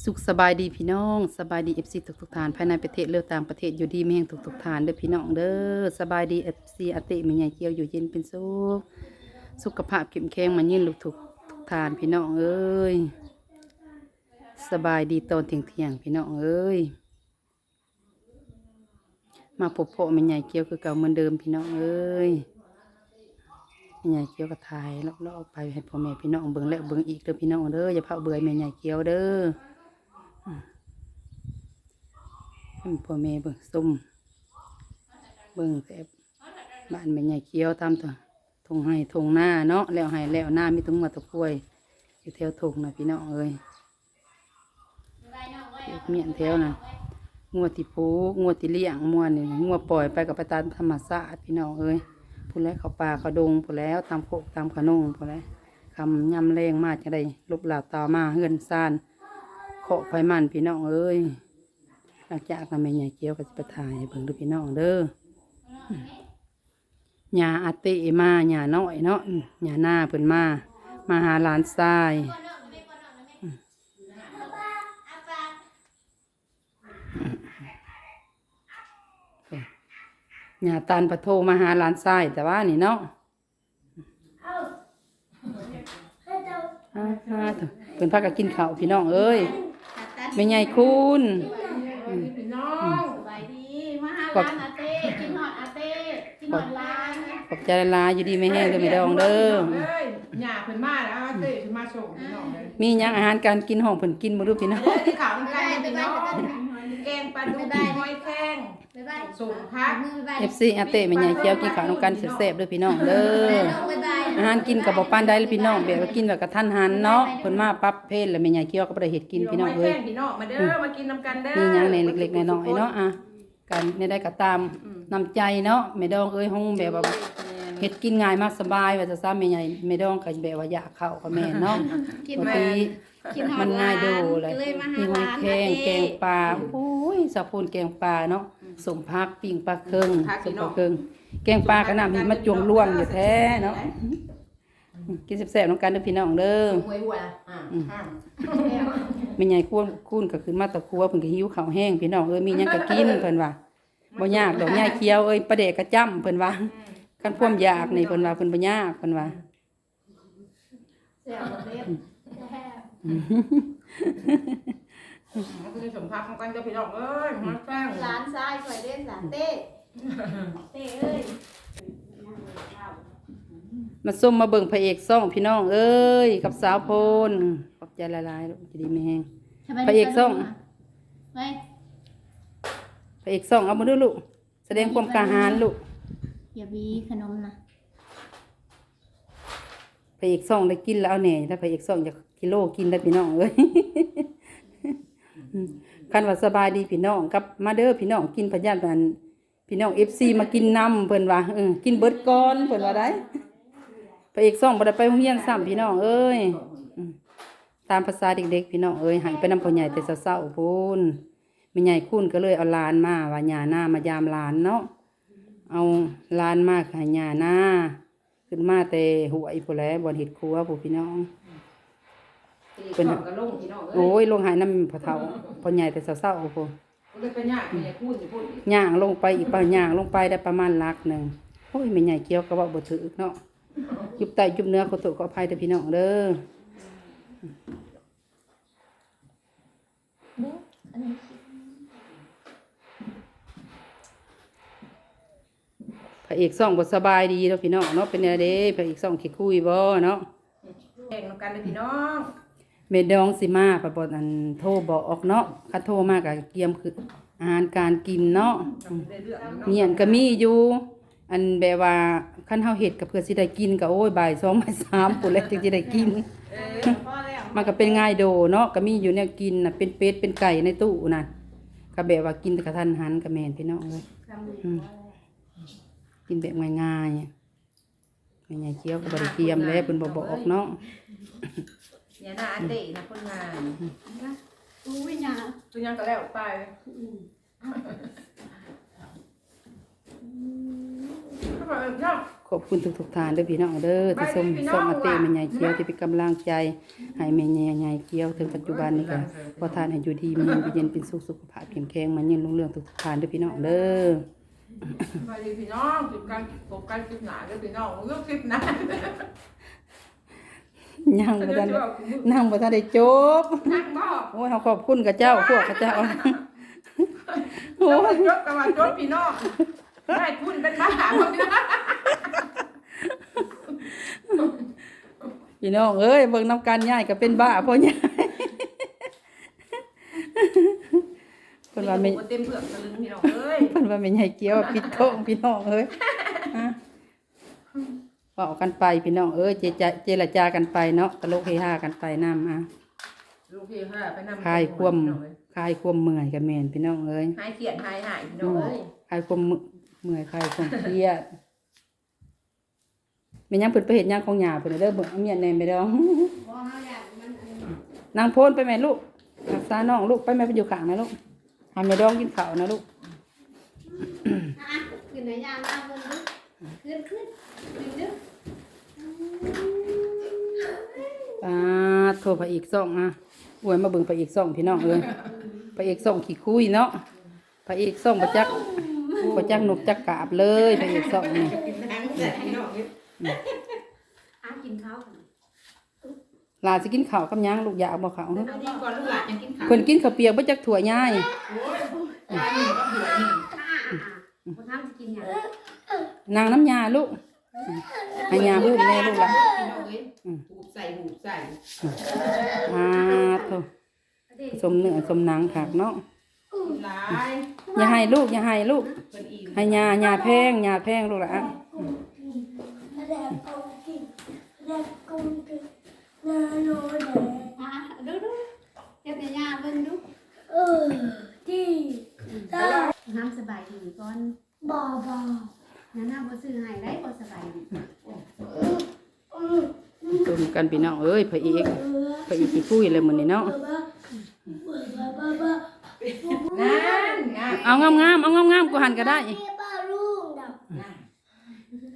สุขสบายดีพี่น้องสบายดีเอฟซีทุกทุกๆฐานภายในประเทศเลือต่างประเทศอยู่ดีไม่แห่งทุกทุกๆฐานเด้อพี่น้องเด้อสบายดีเอฟซีอติมีใหญ่เกี่ยวอยู่เย็นเป็นสุขสุขภาพเข้มแข็งมันยืนลูกทุกทุกฐานพี่น้องเอ้ยสบายดีตอนเที่ยงเที่ยงพี่น้องเอ้ยมาพบพ่อแม่ใหญ่เกี่ยวคือเก่าเหมือนเดิมพี่น้องเอ้ยม่ใหญ่เกียวกระทายแล้วเราเอาไปให้พ่อแม่พี่น้องเบิ่งแล้วเบิ่งอีกเด้อพี่น้องเด้ออย่าเผาเบื่อแม่ใหญ่เกียวเด้อ พ่อแม่เบิ่งซุ่มเบิ่งแต่บ้านแม่ใหญ่เกี้ยวตามตัวทงให้ทงหน้าเนาะแล้วให้แล้วหน้ามีตุ้งมาตะกล้วย อยู่แถวทงนะพี่น้องเอ้ยเฮ็ดเมียนแถวนะงัวติปูงัวติเลี้ยงมวนนี่งัวปล่อยไปกับไปตามธรรมชาติพี่น้องเอ้ยพูดแล้วเขาป่าเขาดงพูดแล้วตามโคกตามขนงพูดแล้วคำยำแรงมากจะได้ลบหลาตามาเฮือนซานาะไฟมันพี่น้องเอ้ยหลังจากนั้นแม่ใหญ่เกี้ยวก็จะไปถ่ายให้เบิ่งดูพี่น้องเด้ออืมหญ้าอาเตมาหญ้าน้อยเนาะอืมหญ้าหน้าเพิ่นมา มาหาหลานทรายอืมหญ้าตันปะโทมาหาหลานทรายแต่ว่านี่เนาะอ่าฮะเถอะเพิ่นพากันกินข้าวพี่น้องเอ้ย แม่ใหญ่คุณพี่น้องสบายดีมาหาร้านอาเต้กินหอดอาเต้กินหอดร้านขอบใจละลายอยู่ดีไม่แห้งเลยไม่ดองเด้อเอ้ยหย่าเพิ่นมาแล้วเต้เพิ่นมาส่งพี่น้องเลยมีหยังอาหารการกินห้องเพิ่นกินบ่รู้พี่น้องเด้อที่ข่าวมันกันพี่น้องแกงปลาดุกหอย ส่งพักมือบ๊ายบาย FC อาเต้แม่ใหญ่เคี้ยวกินข้าวนํกันแซ่บๆเด้อพี่น้องเด้อบ๊ายบายอาหารกินก็บ่ปานใดเลยพี่น้องแบบว่ากินแบบกระทันหันเนาะเพิ่นมาปั๊บเพลแล้วแม่ใหญ่เคี้ยวก็บ่ได้เฮ็ดกินพี่น้องเอ้ยหแข้งพี่น้องมาเด้อมากินน้ำกันเด้อมีหยังในเล็กๆน้อยๆเนาะอะกันในได้ก็ตามน้ำใจเนาะแม่ดองเอ้ยห้องแบบว่า เฮ็ดกินง่ายมากสบายว่าจะซ้ำแม่ใหญ่แม่ดองก็แบบว่าอยากเข้ากับแม่เนาะกินปกหอติดกินหอมัดนง่ายดูเลยก็เลยมาหามีหอยร้านแครอางแกเต้งปลาโอ้ยสะพูนแกงปลาเนาะสมพักปิ้งปลาเคิงสมปลาเคิงแกงปลากระน้ำเห็นมาจวงล่วงอยู่แท้เนาะกินแซ่บๆน้องกันเด้อพี่น้องเด้อ หวยหัวอ่าอ่าแม่ใหญ่คุ้นคุ้นก็คือมาตะครัวเพิ่นก็หิวข้าวแห้งพี่น้องเอ้ยมีหยังก็กินเพิ่นว่าบ่ยากดอกยายเคี้ยวเอ้ยประเดกกระจ้ำเพิ่นว่า คันความอยากนี่เพิ่นว่าเพิ่นบ่ยากเพิ่นว่าแซ่บบ่เล็บแซ่บคือสมพักของกันเด้อพี่น้องเอ้ยหอยแข้งร้านซ้ายคอยเล่นร้านเต้เต้เอ้ยมาส้มมาเบิ่งพระเอกซ่องพี่น้องเอ้ยกับสาวโพนขอบใจหลายๆลูกจะดีแม่แฮงพระเอกส่งไม่พระเอกซ่องเอามาดูลูกแสดงความกล้าหาญลูก อย่าบีขนมนะพระเอกซ่องได้กินแล้วเอาแหน่ถ้าพระเอกซ่องอยากกิโลกินได้พี่น้องเอ้ยคันว่าสบายดีพี่น้องกับมาเด้อพี่น้องกินพะยานมันพี่น้อง FC มากินน้ำเพิ่นว่าเออกินเบิดก่อนเพิ่นว่าได้พระเอกซ่องบ่ได้ไปโรงเรียนซ้ำพี่น้องเอ้ยอืมตามภาษาเด็กๆพี่น้องเอ้ยใหายไปนำพ่อใหญ่แต่เช้าๆพูนแม่ใหญ่คุณก็เลยเอาหลานมาว่าญาหน้ามายามหลานเนาะ เอาหลานมาให้ญาหน้าขึ้นมาแต่หวยผู้นแหล้วบ่อนเห็ดครัวผู้พี่น้อง เป็นกระลงพี่น้องเอ้โอ้ยยลงหายน้ำพอเฒ่าพอใหญ่แต่เศร้าๆผู้เลยไปยากมีพูดสิพูดย่างลงไปอีกป่าย่างลงไปได้ประมาณลักหนึ่งโอ้ยแม่ใหญ่เกี้ยวก็บอกบ่ถือเนาะยุบไตยุบเนื้อขอโทษขออภัยแต่พี่น้องเด้อพ ระเอกซ่องบ่สบายดีเนาะพี่น้องเนาะเป็นแนวเด้พระเอกซ่องขี้คุยบ่เนาะแข่งน้ำกันเลยพี่น้องเมดองสิมาปะบดอันโทรบอกเนาะคันโทรมาก็เกียมคืออาหารการกินเนาะเรื่อยๆเนาะเมียนก็มีอยู่ อันแบบว่าคันเฮาเฮ็ดก็เพื่อสิได้กินก็โอ้ยบ่าย2บ่าย3พุ่นแหล้วจึงสิได้กินเออพอแล้วมันก็เป็นง่ายโดเนาะก็มีอยู่แนวกินน่ะเป็นเป็ดเป็นไก่ในตู้น่ะก็แบบว่ากินกระทันหันก็แม่นพี่น้องเอ้ยทำดีอืม กินแบบง่ายๆไม่ใหญ่เคี้ยวก็บ่ได้เตรียมแล้วเพิ่นบ่บอกเนาะเนี่ยนะอันเตะนะคนงานอุ้ยหยาตัวยังก็แล้วไปก็เนาะขอบคุณทุกๆทานเด้อพี่น้องเด้อที่ส่งส่งมาเตะแม่ใหญ่เขียวที่เป็นกำลังใจให้แม่ใหญ่ใหญ่เขียวถึงปัจจุบันนี้ก็ขอทานให้อยู่ดีมีอยู่เย็นเป็นสุขสุขภาพเข้มแข็งมันยืนรุ่งเรืองทุกๆทานเด้อพี่น้องเด้อ สวัสดีพี่น้องกินกันปกกันคลิปหนาเด้อพี่น้องเลือกคลิปหนานั่งบ่ทันนั่งบ่ทันได้จบนั่งบ่โอ้ยเฮาขอบคุณกับเจ้าพวกกับเจ้าโอ้โอ้ยยจบกับว่าจบพี่น้องได้คุณเป็นบ้าบ่พี่น้องพี่น้องเอ้ยเบิ่งน้ำกันย่ายก็เป็นบ้าพ่อใหญ่ เพิ่นว่าแม่เต็มเผือกตะลึงพี่น้องเอ้ยเพิ่นว่าแม่ใหญ่เกี้ยวปิดท้องพี่น้องเอ้ยฮะเว้ากันไปพี่น้องเอ้ยเจจาเจรจากันไปเนาะตลกเฮฮากันไปนำอะลูกพี่ค่ะไปนำคลายความคลายความเมื่อยกับแม่นพี่น้องเอ้ยหายเขียนหายหายพี่น้องเอ้ยคลายความเมื่อยคลายความเครียดแม่ยังเพิ่นไปเฮ็ดหยังของหญ้าเพิ่นน่ะเด้อเบิ่งเอาเมียแหน่ไปดองบ่เฮาอยากมันอันนี้นางโพนไปแม่ลูกรักษาน้องลูกไปแม่ไปอยู่ข้างนะลูก ให้แม่ดองกินข้าวนะลูกขึ้นไหนยางมาบิ่งดูขึ้นขึ้นขึ้นด้อปาโทรไปอีกซ่องอะอวยมาเบิ่งไปอีกซ่องพี่น้องเอ้ยไปอีกซ่องขี้คุยเนาะไปอีกซ่องบ่จักบ่จักนกจักกาบเลยไปอีกซ่องนี่กินทั้งแต่พี่น้องเอ้ยอะกินข้าว กันลาสิกินข้าวกับหยังลูกอยากบ่ข้าวเนาะเอาดีก่อนลูกหลานยังกินข้าวเพิ่นกินข้าวเปียกบ่จักถั่วย่าย โอ้ยยายนี่ก็เบื่อนี่อะอะอะบ่ทำสิกินหยังนางน้ำยาลูกให้ยาพูดแม่ลูกล่ะพี่น้องเอ้ยหูบใส่หูบใส่อ่าโทเด้สมเนื้อสมหนังคักเนาะหลายอย่าให้ลูกอย่าให้ลูกเพิ่นอิ่มให้ยายาแพงยาแพงลูกละอะ อะดูดูเฮ็ดให้ย่าเบิ่งดูน้ำสบายดีก่อนน้าน้าบ่ซื้อให้ได้บ่สบายดีชมกันพี่น้องเอ้ยพระเอกพระเอกที่คุยเลยมื้อนี้เนาะนั่นไงเอางามๆเอางามๆกูหันก็ได้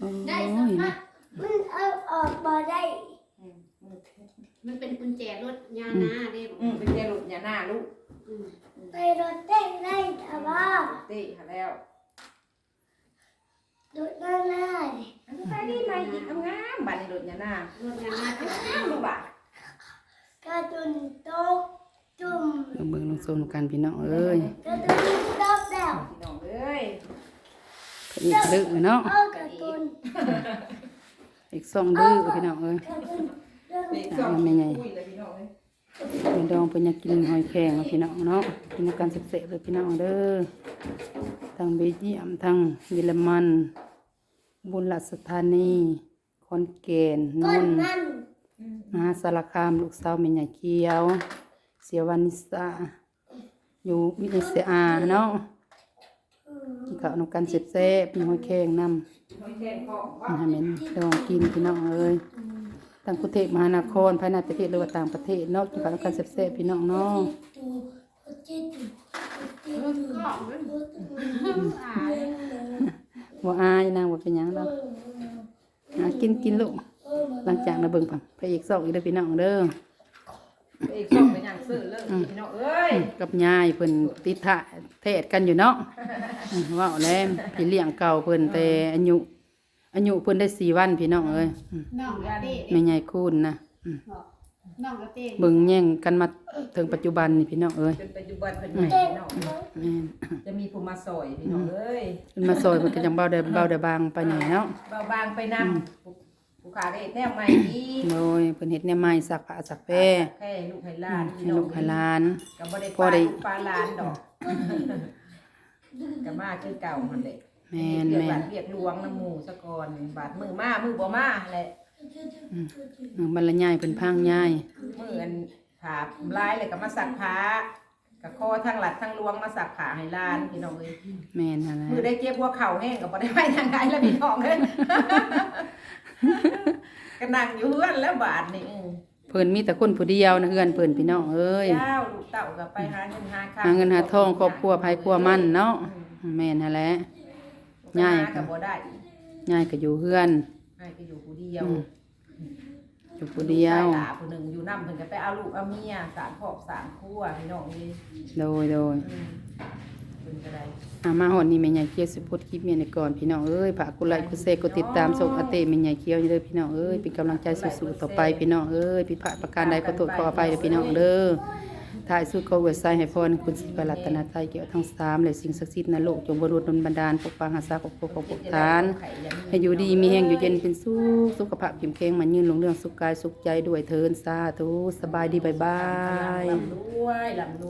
โอ้ได้ยสันะมันเอาออกมาได้ มันเป็นกุญแจรถยานาเด้อืมเป็นเจลุดอย่าหน้าลูกอืมไปรถเต้นได้แต่ว่าเต้หาแล้วรถนั่งได้ไปดีไปอีกงามๆบัดนี้ลุดอย่าหน้ารถยานาเป็นงามลูกบ่ะกระตุนโต๊ะจุ่มเบิ่งลงชมกันพี่น้องเอ้ยกระตุนโต๊ะแล้วพี่น้องเอ้ยพระเอกดื้อเนาะเอากระตุนอีกสองดื้อพี่น้องเอ้ยกระตุน เรื่องเด็กสองคุยเลยพี่น้องเอ้ยแม่ดองเพิ่นอยากกินหอยแครงเนาะพี่น้องเนาะกินกันเสร็จๆเลยพี่น้องเด้อทั้งเบลเยียมทั้งเยอรมันบุญรัชธานีขอนแก่นนก้นนท์นั่นมหาสารคามลูกสาวแม่ใหญ่เขียว เสียวานิสาอยู่วิเนเซียเนาะกินข้าวนำกันเสร็จแซ่บมีหอยแครงนำน้อยแค่ของว่าให้แม่นลองกินพี่น้องเอ้ย ต่างประเทศมหานครภายในประเทศหรือว่าต่างประเทศเนาะกินข้าวนำกันเสร็จแซ่บพี่น้องเนาะตูจิตุจิรถตุกล่องด้วยรถตูอ่าเล่นเลยบ่อายนางบ่เป็นหยังดอกหากินกินลูกเออหลังจากนั้นเบิ่งพังพระเอกสองอีกเด้อพี่น้องเด้อเอกส่งเป็นอย่างซื้อเลิกพี่น้องเอ้ยกับยายเพิ่นติดทะเทศกันอยู่เนาะอืมเว้าแล้วพี่เลี้ยงเก่าเพิ่นแต่อายุ อายุเพิ่นได้4วันพี่น้องเอ้ยอืมน้องกระเต้แม่ใหญ่คูณนะอืมน้องกระเต้เบิ่งแย่งกันมาถึงปัจจุบันนี่พี่น้องเอ้ยจนปัจจุบันเพิ่นใหญ่พี่น้องแม่นจะมีผู้มาซอยพี่น้องเอ้ยขึ้นมาซอยเพิ่นก็จังเบาได้เบาได้บางไปหน่อยเนาะเบาบางไปนำผู้ขาก็เฮ็ดแนวใหม่อีกโดยเพิ่นเฮ็ดแนวใหม่สักผ้าสักแพรแค่ลูกให้หลานให้ลูกให้หลาน ก็บ่ได้พอได้ปลาหลานดอกก็มาคือเก่ามันเด็ก แม่นเรียกแม่บาน ดเรียกหลวงน้ำหมู่สะก่อนบาดมือมามือบ่มาแหละอืมบรรยายเพิ่นพังยายมืออันผาลายเลยก็มาสักผ้ากับคอทั้งหลัดทั้งลวงมาสักผ้าให้หลานพี่น้องเอ้ยแม่นหั่นแหละมือได้เจ็บหัวเข่าแห้งก็บ่ได้ไปทางใดแล้วพี่น้องเอ้ย ก็นั่งอยู่เฮือนแล้วบาดนี่เออเพิ่นมีแต่คนผู้เดียวนะเฮือนเพิ่นพี่น้องเอ้ย เจ้าลูกเต่าก็ไปหาเงินหาค่าหาเงินหาทองครอบครัวภัยครัวมันเนาะแม่นหั่นแหละ ง่าง่ายยก็บ่ได้ยายก็อยู่เฮือนให้ก็อยู่ผู้เดียวอืมอยู่ผู้เดียว ลูกชาหลาผู้หนึ่งอยู่นำเพิ่นก็ไปเอาลูกเอาเมียสารครอบสารครัวพี่น้องนี่โดยโดย อืมเพิ่นก็ได้ อามาหอดนี่แม่ใหญ่เคี้ยวสิพูดคลิปเมียในก่อนพี่น้องเอ้ยฝากกดไลค์กดแชร์กดติดตามส่งอาเต้แม่ใหญ่เคี้ยวอยู่เด้อพี่น้องเอ้ยเป็นกำลังใจสู้ๆต่อไปพี่น้องเอ้ยผิดพลาดประการใดก็โทษขออภัยเด้อพี่น้องเด้อ ท้ายสุดก็เวทไซให้พรคุณสิบรัตนตรัยเกี่ยวทั้งสามและสิ่งศักดิ์สิทธิ์ในโลกจงบรรลุดลบันดาลปกปักรักษาปกปกปกปกทาน ให้อยู่ดีมีแห่งอยู่เย็นเป็นสุขสุขภาพผิมแข็งมันยืนลงเรื่องสุขกายสุขใจด้วยเทินสาธุสบายดีบายบาย ลำรวยลำรวย